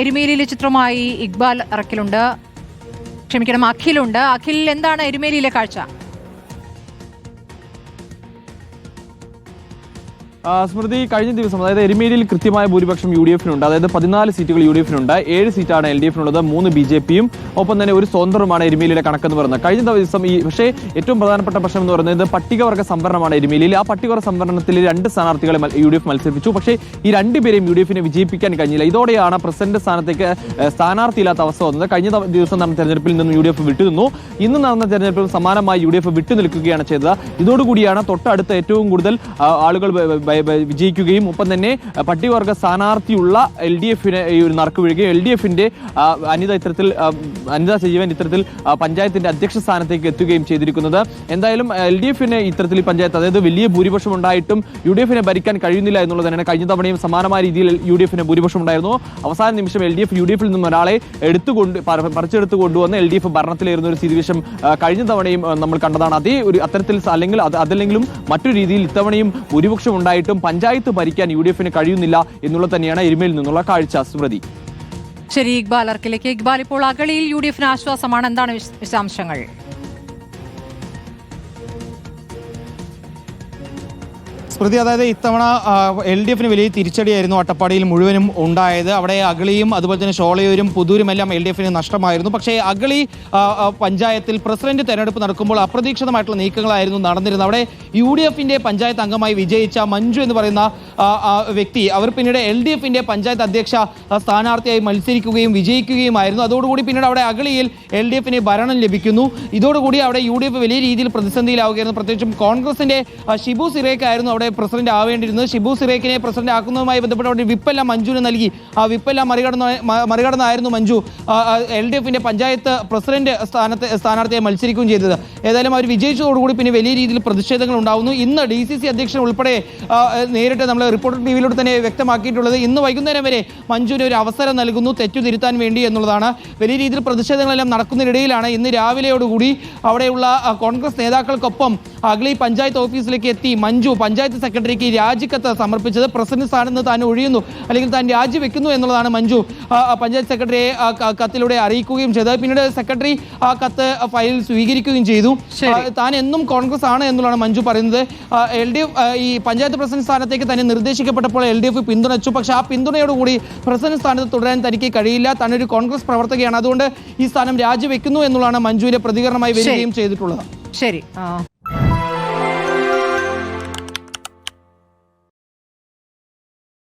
എരുമേലിയിലെ ചിത്രമായി ഇക്ബാൽ ഇറക്കിലുണ്ട് ക്ഷമിക്കണം അഖിലുണ്ട്. അഖിൽ എന്താണ് എരുമേലിയിലെ കാഴ്ച? സ്മൃതി കഴിഞ്ഞ ദിവസം അതായത് എരുമേലിയിൽ കൃത്യമായ ഭൂരിപക്ഷം യു ഡി എഫിനുണ്ട്. അതായത് പതിനാല് സീറ്റുകൾ യു ഡി എഫിനുണ്ട്. ഏഴ് സീറ്റാണ് എൽ ഡി എഫിനുള്ളത്. മൂന്ന് ബി ജെ പിയും ഒപ്പം തന്നെ ഒരു സ്വതന്ത്രമാണ് എരുമേലിയിലെ കണക്കെന്ന് പറയുന്നത്. കഴിഞ്ഞ ദിവസം ഈ പക്ഷേ ഏറ്റവും പ്രധാനപ്പെട്ട പ്രശ്നം എന്ന് പറയുന്നത് പട്ടികവർഗ സംവരണമാണ് എരുമേലിയിൽ. ആ പട്ടികവർഗ സംവരണത്തിൽ രണ്ട് സ്ഥാനാർത്ഥികളെ യു ഡി എഫ് മത്സരിപ്പിച്ചു. പക്ഷേ ഈ രണ്ടുപേരെയും യു ഡി എഫിനെ വിജയിപ്പിക്കാൻ കഴിഞ്ഞില്ല. ഇതോടെയാണ് പ്രസിഡന്റ് സ്ഥാനത്തേക്ക് സ്ഥാനാർത്ഥി സ്ഥാനാർത്ഥിയില്ലാത്ത അവസ്ഥ വന്നത്. കഴിഞ്ഞ ദിവസം നടന്ന തെരഞ്ഞെടുപ്പിൽ നിന്നും യു ഡി എഫ് വിട്ടുനിന്നു. ഇന്ന് നടന്ന തെരഞ്ഞെടുപ്പിൽ സമാനമായി യു ഡി എഫ് വിട്ടു നിൽക്കുകയാണ് ചെയ്തത്. ഇതോടുകൂടിയാണ് തൊട്ടടുത്ത ഏറ്റവും കൂടുതൽ ആളുകൾ വിജയിക്കുകയും ഒപ്പം തന്നെ പട്ടികവർഗ സ്ഥാനാർത്ഥിയുള്ള എൽ ഡി എഫിന് ഒരു നറുക്ക് വീഴുകയും എൽ ഡി എഫിന്റെ അനിത ഇത്തരത്തിൽ അനിത സജീവൻ ഇത്തരത്തിൽ പഞ്ചായത്തിന്റെ അധ്യക്ഷ സ്ഥാനത്തേക്ക് എത്തുകയും ചെയ്തിരിക്കുന്നത്. എന്തായാലും എൽ ഡി എഫിന് ഇത്തരത്തിൽ പഞ്ചായത്ത് അതായത് വലിയ ഭൂരിപക്ഷം ഉണ്ടായിട്ടും യു ഡി എഫിനെ ഭരിക്കാൻ കഴിയുന്നില്ല എന്നുള്ളത് തന്നെയാണ് കഴിഞ്ഞ തവണയും സമാനമായ രീതിയിൽ യു ഡി എഫിന് ഭൂരിപക്ഷം ഉണ്ടായിരുന്നു. അവസാന നിമിഷം L D F U D എഫിൽ നിന്നും ഒരാളെ എടുത്തുകൊണ്ട് പറിച്ചെടുത്തു കൊണ്ടുവന്ന് എൽ ഡി എഫ് ഭരണത്തിലേറുന്ന ഒരു സ്ഥിതിവിശം കഴിഞ്ഞ തവണയും നമ്മൾ കണ്ടതാണ്. അതേ ഒരു അത്തരത്തിൽ അല്ലെങ്കിൽ അതല്ലെങ്കിലും മറ്റു രീതിയിൽ ഇത്തവണയും ഭൂരിപക്ഷം ഉണ്ടായിട്ടും പഞ്ചായത്ത് ഭരിക്കാൻ യു കഴിയുന്നില്ല എന്നുള്ള തന്നെയാണ് എരുമയിൽ നിന്നുള്ള കാഴ്ച സ്മൃതി ശരി ഇക്ബാൽ അർക്കിലേക്ക് ഇക്ബാൽ ഇപ്പോൾ അകളിയിൽ യു ഡി എഫിന് ആശ്വാസമാണ്. എന്താണ് വിശ- വിശദാംശങ്ങൾ? സ്മൃതി അതായത് ഇത്തവണ എൽ ഡി എഫിന് വലിയ തിരിച്ചടിയായിരുന്നു അട്ടപ്പാടിയിൽ മുഴുവനും ഉണ്ടായത്. അവിടെ അഗളിയും അതുപോലെ തന്നെ ഷോളയൂരും പുതൂരും എല്ലാം എൽ ഡി എഫിന് നഷ്ടമായിരുന്നു. പക്ഷേ അഗളി പഞ്ചായത്തിൽ പ്രസിഡന്റ് തെരഞ്ഞെടുപ്പ് നടക്കുമ്പോൾ അപ്രതീക്ഷിതമായിട്ടുള്ള നീക്കങ്ങളായിരുന്നു നടന്നിരുന്നത്. അവിടെ യു ഡി എഫിന്റെ പഞ്ചായത്ത് അംഗമായി വിജയിച്ച മഞ്ജു എന്ന് പറയുന്ന വ്യക്തി അവർ പിന്നീട് എൽ ഡി എഫിന്റെ പഞ്ചായത്ത് അധ്യക്ഷ സ്ഥാനാർത്ഥിയായി മത്സരിക്കുകയും വിജയിക്കുകയുമായിരുന്നു. അതോടുകൂടി പിന്നീട് അവിടെ അഗളിയിൽ എൽ ഡി എഫിന് ഭരണം ലഭിക്കുന്നു. ഇതോടുകൂടി അവിടെ യു ഡി എഫ് വലിയ രീതിയിൽ പ്രതിസന്ധിയിലാവുകയായിരുന്നു. പ്രത്യേകിച്ചും കോൺഗ്രസിന്റെ ഷിബു സിറേക്കായിരുന്നു പ്രസിഡന്റ് ആവേണ്ടിയിരുന്നത്. ഷിബു സിറേക്കിനെ പ്രസിഡന്റ് ആക്കുന്നതുമായി ബന്ധപ്പെട്ട് അവിടെ വിപ്പെല്ലാം മഞ്ജുവിന് നൽകി. ആ വിപ്പെല്ലാം മറികടന്ന മറികടന്നായിരുന്നു മഞ്ജു. എൽ ഡി എഫിന്റെ പഞ്ചായത്ത് പ്രസിഡന്റ് സ്ഥാനത്ത് സ്ഥാനാർത്ഥിയെ മത്സരിക്കുകയും ചെയ്തത്. ഏതായാലും അവർ വിജയിച്ചതോടുകൂടി പിന്നെ വലിയ രീതിയിൽ പ്രതിഷേധങ്ങൾ ഉണ്ടാകുന്നു ഇന്ന് ഡി സി സി അധ്യക്ഷൻ ഉൾപ്പെടെ നേരിട്ട് നമ്മൾ റിപ്പോർട്ടർ ടി വിയിലൂടെ തന്നെ വ്യക്തമാക്കിയിട്ടുള്ളത് ഇന്ന് വൈകുന്നേരം വരെ മഞ്ജുവിന് ഒരു അവസരം നൽകുന്നു തെറ്റു തിരുത്താൻ വേണ്ടി എന്നുള്ളതാണ്. വലിയ രീതിയിൽ പ്രതിഷേധങ്ങളെല്ലാം നടക്കുന്നതിനിടയിലാണ് ഇന്ന് രാവിലെയോടുകൂടി അവിടെയുള്ള കോൺഗ്രസ് നേതാക്കൾക്കൊപ്പം അഗ്ലി പഞ്ചായത്ത് ഓഫീസിലേക്ക് എത്തി മഞ്ജു. പഞ്ചായത്ത് സെക്രട്ടറിക്ക് രാജിക്കത്ത് സമർപ്പിച്ചത് പ്രസിഡന്റ് സ്ഥാനത്ത് നിന്ന് താൻ ഒഴിയുന്നു അല്ലെങ്കിൽ താൻ രാജിവെക്കുന്നു എന്നുള്ളതാണ് മഞ്ജു. പഞ്ചായത്ത് സെക്രട്ടറിയെ കത്തിലൂടെ അറിയിക്കുകയും ചെയ്തത് പിന്നീട് സെക്രട്ടറി ആ കത്ത് ഫയലിൽ സ്വീകരിക്കുകയും ചെയ്തു. താൻ എന്നും കോൺഗ്രസ് ആണ് എന്നുള്ളതാണ് മഞ്ജു പറയുന്നത്. എൽ ഡി എഫ് ഈ പഞ്ചായത്ത് പ്രസിഡന്റ് സ്ഥാനത്തേക്ക് തന്നെ നിർദ്ദേശിക്കപ്പെട്ടപ്പോൾ എൽ ഡി എഫ് പിന്തുണച്ചു. പക്ഷേ ആ പിന്തുണയോടുകൂടി പ്രസിഡന്റ് സ്ഥാനത്ത് തുടരാൻ തനിക്ക് കഴിയില്ല. താനൊരു കോൺഗ്രസ് പ്രവർത്തകയാണ്. അതുകൊണ്ട് ഈ സ്ഥാനം രാജിവെക്കുന്നു എന്നുള്ളതാണ് മഞ്ജുവിന്റെ പ്രതികരണമായി വരികയും ചെയ്തിട്ടുള്ളത്. ശരി.